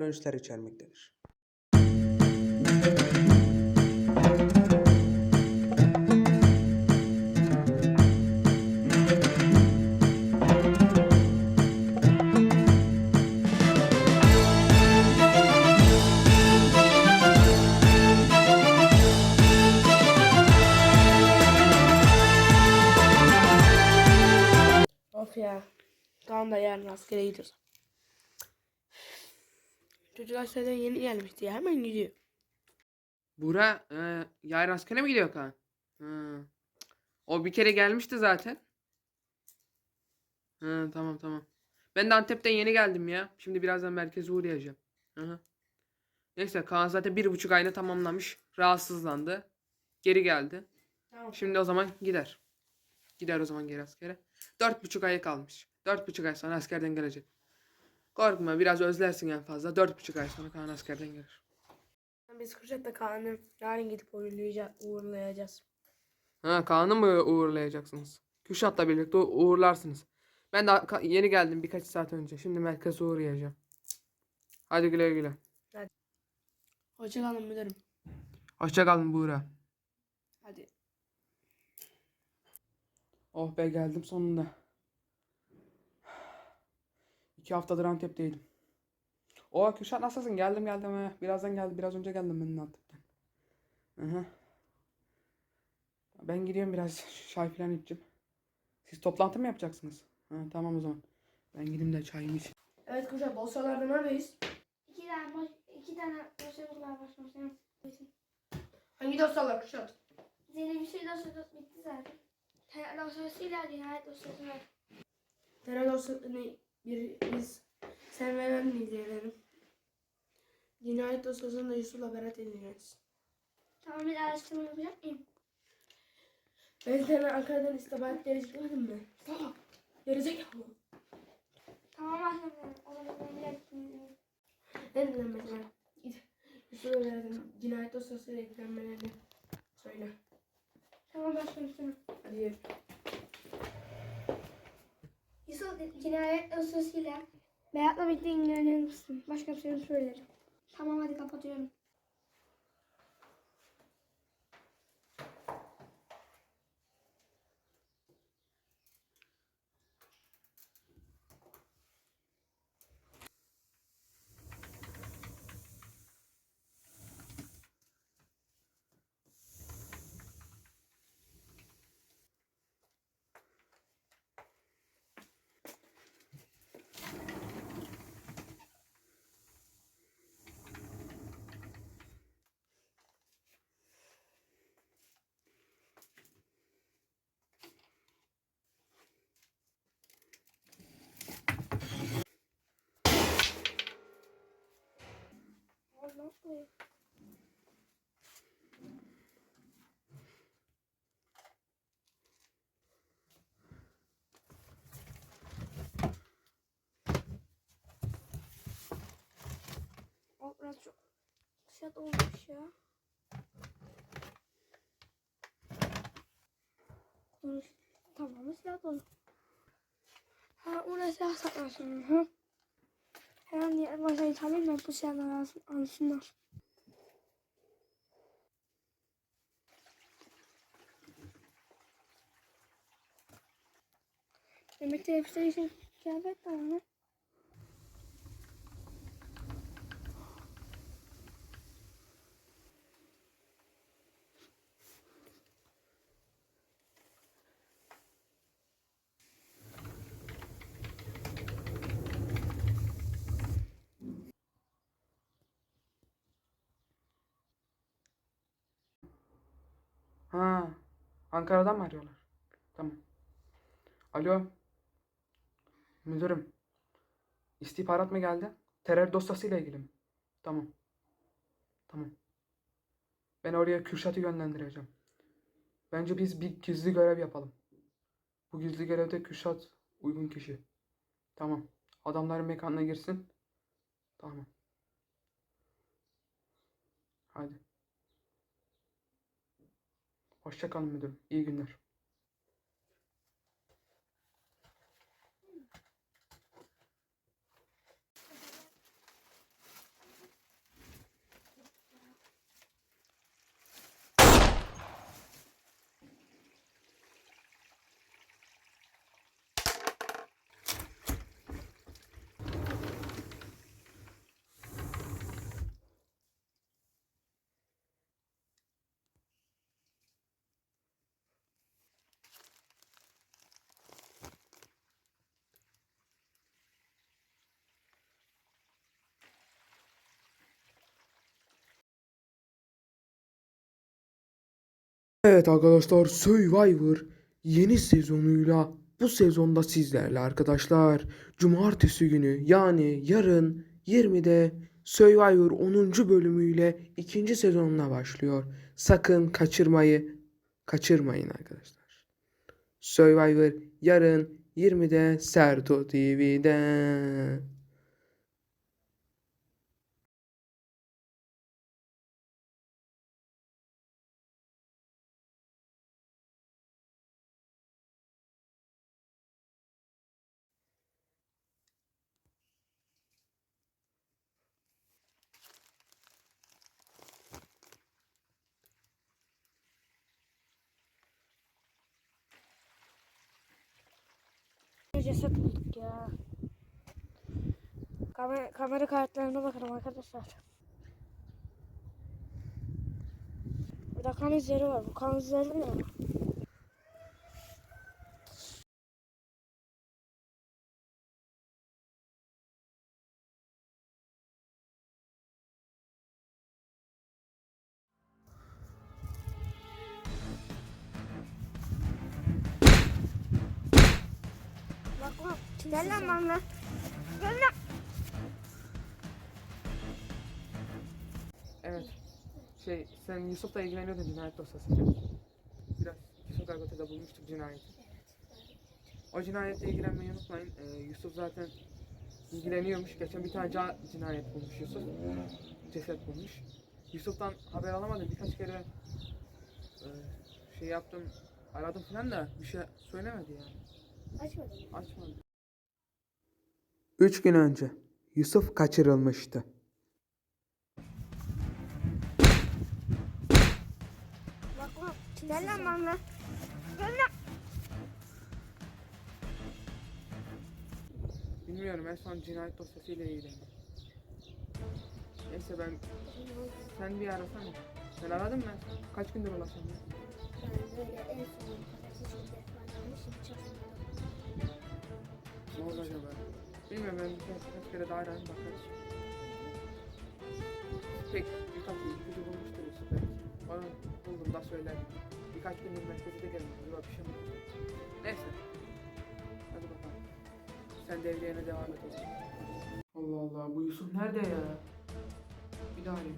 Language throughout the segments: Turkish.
davranışlar içermektedir. Of ya. Kaan da yarın askere gidiyor. Çocuk askerden yeni gelmişti ya. Hemen gidiyor. Bura e, yarın askere mi gidiyor Kaan? Hı. O bir kere gelmişti zaten. Hı, tamam tamam. Ben de Antep'ten yeni geldim ya. Şimdi birazdan merkeze uğrayacağım. Hı hı. Neyse Kaan zaten bir buçuk ayını tamamlamış. Rahatsızlandı. Geri geldi. Tamam. Şimdi o zaman gider. Gider o zaman geri askere. Dört buçuk ayı kalmış. Dört buçuk ay sonra askerden gelecek. Korkma biraz özlersin en fazla. Dört buçuk ay sonra Kaan askerden gelir. Biz Kuşat'ta Kaan'ı yarın gidip uğurlayacağız. uğurlayacağız. Ha Kaan'ı mı uğurlayacaksınız? Kürşat'la birlikte uğurlarsınız. Ben de yeni geldim birkaç saat önce. Şimdi merkeze uğrayacağım. Hadi güle güle. Hoşçakalın müdürüm. Hoşça kalın Buğra. Hadi. Oh be geldim sonunda. İki haftadır Antep'teydim. O Kürşat nasılsın? Geldim geldim. he. Birazdan geldim. Biraz önce geldim ben Antep'ten. Hı hı. Ben gidiyorum biraz çay falan içeceğim. Siz toplantı mı yapacaksınız? Ha, tamam o zaman. Ben gideyim de çayımı içeyim. Evet Kuşat dosyalarda neredeyiz? İki tane boş, iki tane dosyamız var başkomiserim. Hangi dosyalar Kuşat? Zeynep bir şey dosyası bitti zaten. Terör dosyasıyla cinayet dosyası var. Terör dosyasını bir, biz sen ve ben inceleyelim. Cinayet dosyasını da Yusuf'la Berat inceleriz. Tamam bir araştırma yapacak mıyım? Ben sana Ankara'dan istihbaratları izlemedim mi? Tamam. Gerizekalı. Tamam başkomiserim. O zaman ben etkinliğim. Ne dedim mesela? Yusuf'la Berat'ın cinayet dosyasıyla eklenmelerini söyle. Tamam başkomiserim. Hadi yürü. Yusuf cinayet dosyasıyla Berat'la birlikte ilgilenir misin? Başkomiserim söylerim. Tamam hadi kapatıyorum. Allah. O biraz çok sert olmuş ya. Konuş. Tamam silah dolu. Ha orada silah saklarsın. Hı. Her an diğer başlayı çalayım da bu alsın, alsınlar. Demek ki hepsi için kıyafet var mı? Ha, Ankara'dan mı arıyorlar? Tamam. Alo. Müdürüm. İstihbarat mı geldi? Terör dosyasıyla ilgili mi? Tamam. Tamam. Ben oraya Kürşat'ı yönlendireceğim. Bence biz bir gizli görev yapalım. Bu gizli görevde Kürşat uygun kişi. Tamam. Adamların mekanına girsin. Tamam. Hadi. Hoşça kalın müdürüm. İyi günler. Evet arkadaşlar Survivor yeni sezonuyla bu sezonda sizlerle arkadaşlar. Cumartesi günü yani yarın 20'de Survivor 10. bölümüyle ikinci sezonuna başlıyor. Sakın kaçırmayı kaçırmayın arkadaşlar. Survivor yarın 20'de Serto TV'de. Ceset bulduk ya. Kamera, kamera kayıtlarına bakalım arkadaşlar. Burada kan izleri var. Bu kan izleri ne? Gel lan bana. Gel lan. Evet. Şey sen Yusuf'la ilgileniyordun cinayet dosyasıyla. Biraz Yusuf Gargote'de bulmuştuk cinayeti. O cinayetle ilgilenmeyi unutmayın. Ee, Yusuf zaten ilgileniyormuş. Geçen bir tane ca- cinayet bulmuş Yusuf. Ceset bulmuş. Yusuf'tan haber alamadım. Birkaç kere e, şey yaptım. Aradım falan da bir şey söylemedi yani. Açmadım. Açmadı. Üç gün önce Yusuf kaçırılmıştı. Bak bak. Gel lan bana. Gel lan. Bilmiyorum en son cinayet dosyasıyla ilgilendim. Neyse ben sen bir arasana. Sen aradın mı? Kaç gündür ulaşamıyorum. böyle en son Ne oldu acaba? Bilmiyorum ben birkaç kere daha arayayım bakarız. Pek birkaç ipucu bulmuştur Yusuf belki. Bana buldum da söyler. Birkaç gündür merkeze de gelmedi. Acaba bir şey mi? Neyse. Hadi bakalım. Sen devriyene devam et o zaman. Allah Allah bu Yusuf nerede ya? Bir daha arayayım.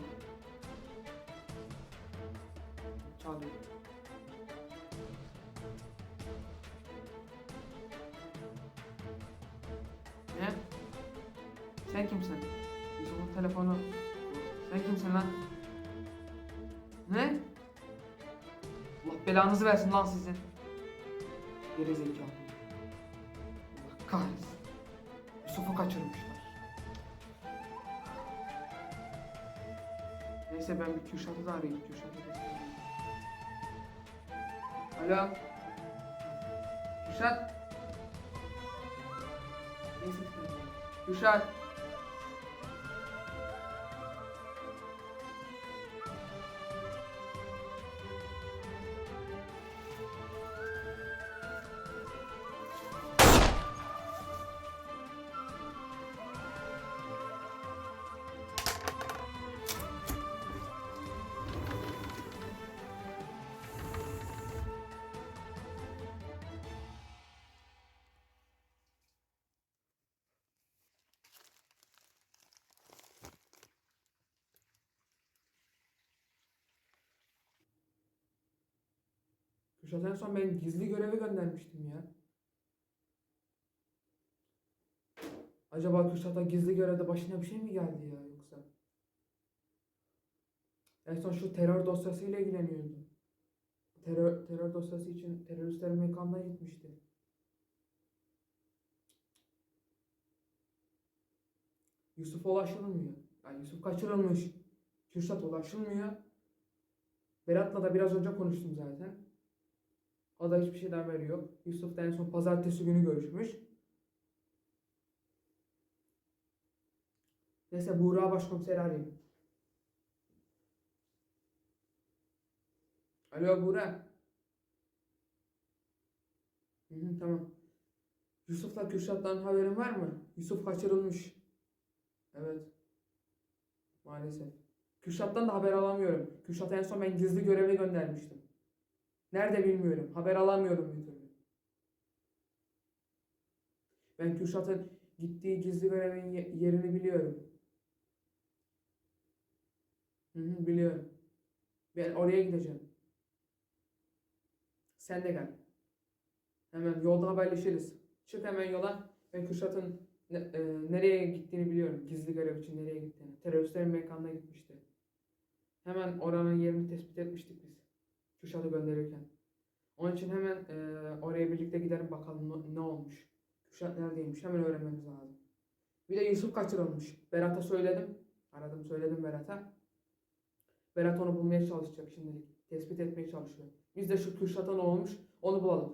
Sen kimsin? Yusuf'un telefonu. Sen kimsin lan? Ne? Allah belanızı versin lan sizin. Geri zekalı. Allah kahretsin. Yusuf'u kaçırmışlar. Neyse ben bir Kürşat'ı da arayayım. Kürşat'ı da Alo. Kürşat. Neyse. Kürşat. Kürşat en son ben gizli görevi göndermiştim ya. Acaba Kürşat'a gizli görevde başına bir şey mi geldi ya yoksa? En son şu terör dosyasıyla ilgileniyordu. Terör, terör dosyası için teröristlerin mekanına gitmişti. Yusuf ulaşılmıyor. Yani Yusuf kaçırılmış. Kürşat ulaşılmıyor. Berat'la da biraz önce konuştum zaten. O da hiçbir şeyden haberi yok. Yusuf da en son pazartesi günü görüşmüş. Neyse Buğra başkomiseri arayayım. Alo Buğra. Hı hı, tamam. Yusuf'la Kürşat'tan haberin var mı? Yusuf kaçırılmış. Evet. Maalesef. Kürşat'tan da haber alamıyorum. Kürşat'a en son ben gizli görevle göndermiştim. Nerede bilmiyorum. Haber alamıyorum bir türlü. Ben Kürşat'ın gittiği gizli görevin ye- yerini biliyorum. Hı hı, biliyorum. Ben oraya gideceğim. Sen de gel. Hemen yolda haberleşiriz. Çık hemen yola. Ben Kürşat'ın ne- e, nereye gittiğini biliyorum. Gizli görev için nereye gittiğini. Teröristlerin mekanına gitmişti. Hemen oranın yerini tespit etmiştik biz. Kürşat'ı gönderirken. Onun için hemen e, oraya birlikte gidelim bakalım ne, ne olmuş. Kürşat neredeymiş hemen öğrenmemiz lazım. Bir de Yusuf kaçırılmış. Berat'a söyledim. Aradım söyledim Berat'a. Berat onu bulmaya çalışacak şimdilik. Tespit etmeye çalışıyor. Biz de şu Kürşat'a ne olmuş onu bulalım.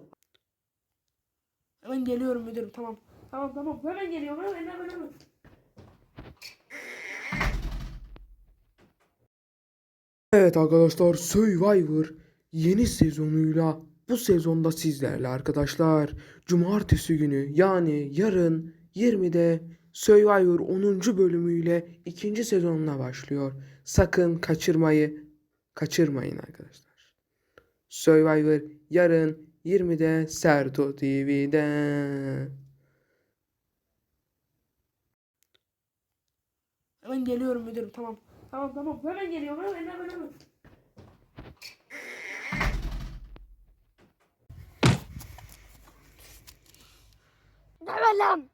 Hemen geliyorum müdürüm tamam. Tamam tamam hemen geliyorum hemen hemen hemen. Evet arkadaşlar Survivor yeni sezonuyla bu sezonda sizlerle arkadaşlar. Cumartesi günü yani yarın 20'de Survivor 10. bölümüyle ikinci sezonuna başlıyor. Sakın kaçırmayı kaçırmayın arkadaşlar. Survivor yarın 20'de Serto TV'de. Hemen geliyorum müdürüm tamam. Tamam tamam hemen geliyorum hemen hemen hemen. Var lan?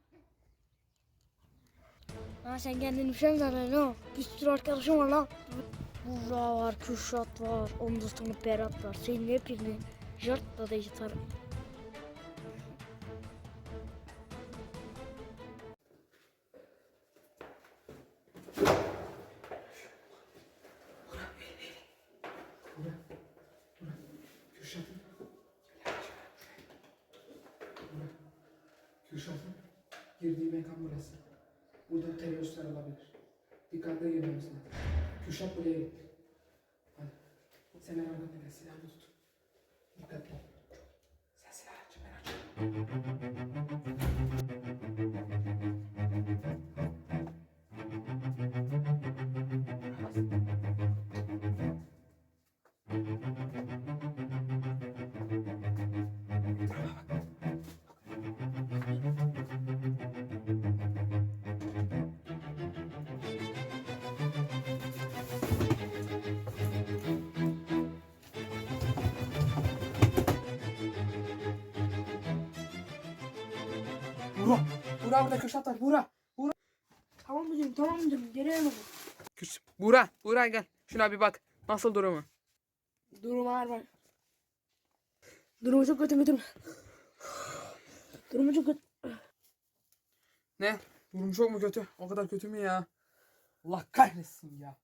Sen kendini bir şey mi zannediyorsun ha? Bir sürü arkadaşım var lan. Buğra var, Kürşat var, ondan sonra Berat var. Senin hepini jart da yatarım. Kürşat'ın girdiği mekan burası. Burada teröristler olabilir. Dikkatli girmemiz lazım. Kürşat buraya gitti. Hadi. Sen hemen arkanda gel. Silahını tut. Dikkatli. Sen silah aç. Ben aç. Burak. Burak burada Kürşat var. Burak. Tamam müdürüm tamam müdürüm geliyorum. Kürşat. Burak. Burak gel. Şuna bir bak. Nasıl durumu? Durum ağır var. Durumu çok kötü müdürüm. Durumu çok kötü. Ne? Durum çok mu kötü? O kadar kötü mü ya? Allah kahretsin ya.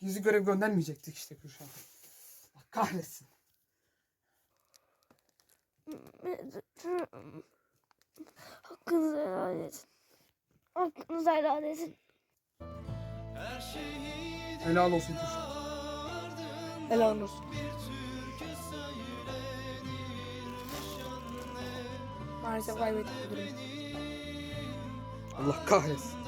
Gizli görev göndermeyecektik işte Kürşat'a. Allah kahretsin. Hakkınızı helal edin. Hakkınızı helal edin. Helal olsun Kürşat. Helal olsun. Maalesef kaybettik müdürüm. Allah kahretsin.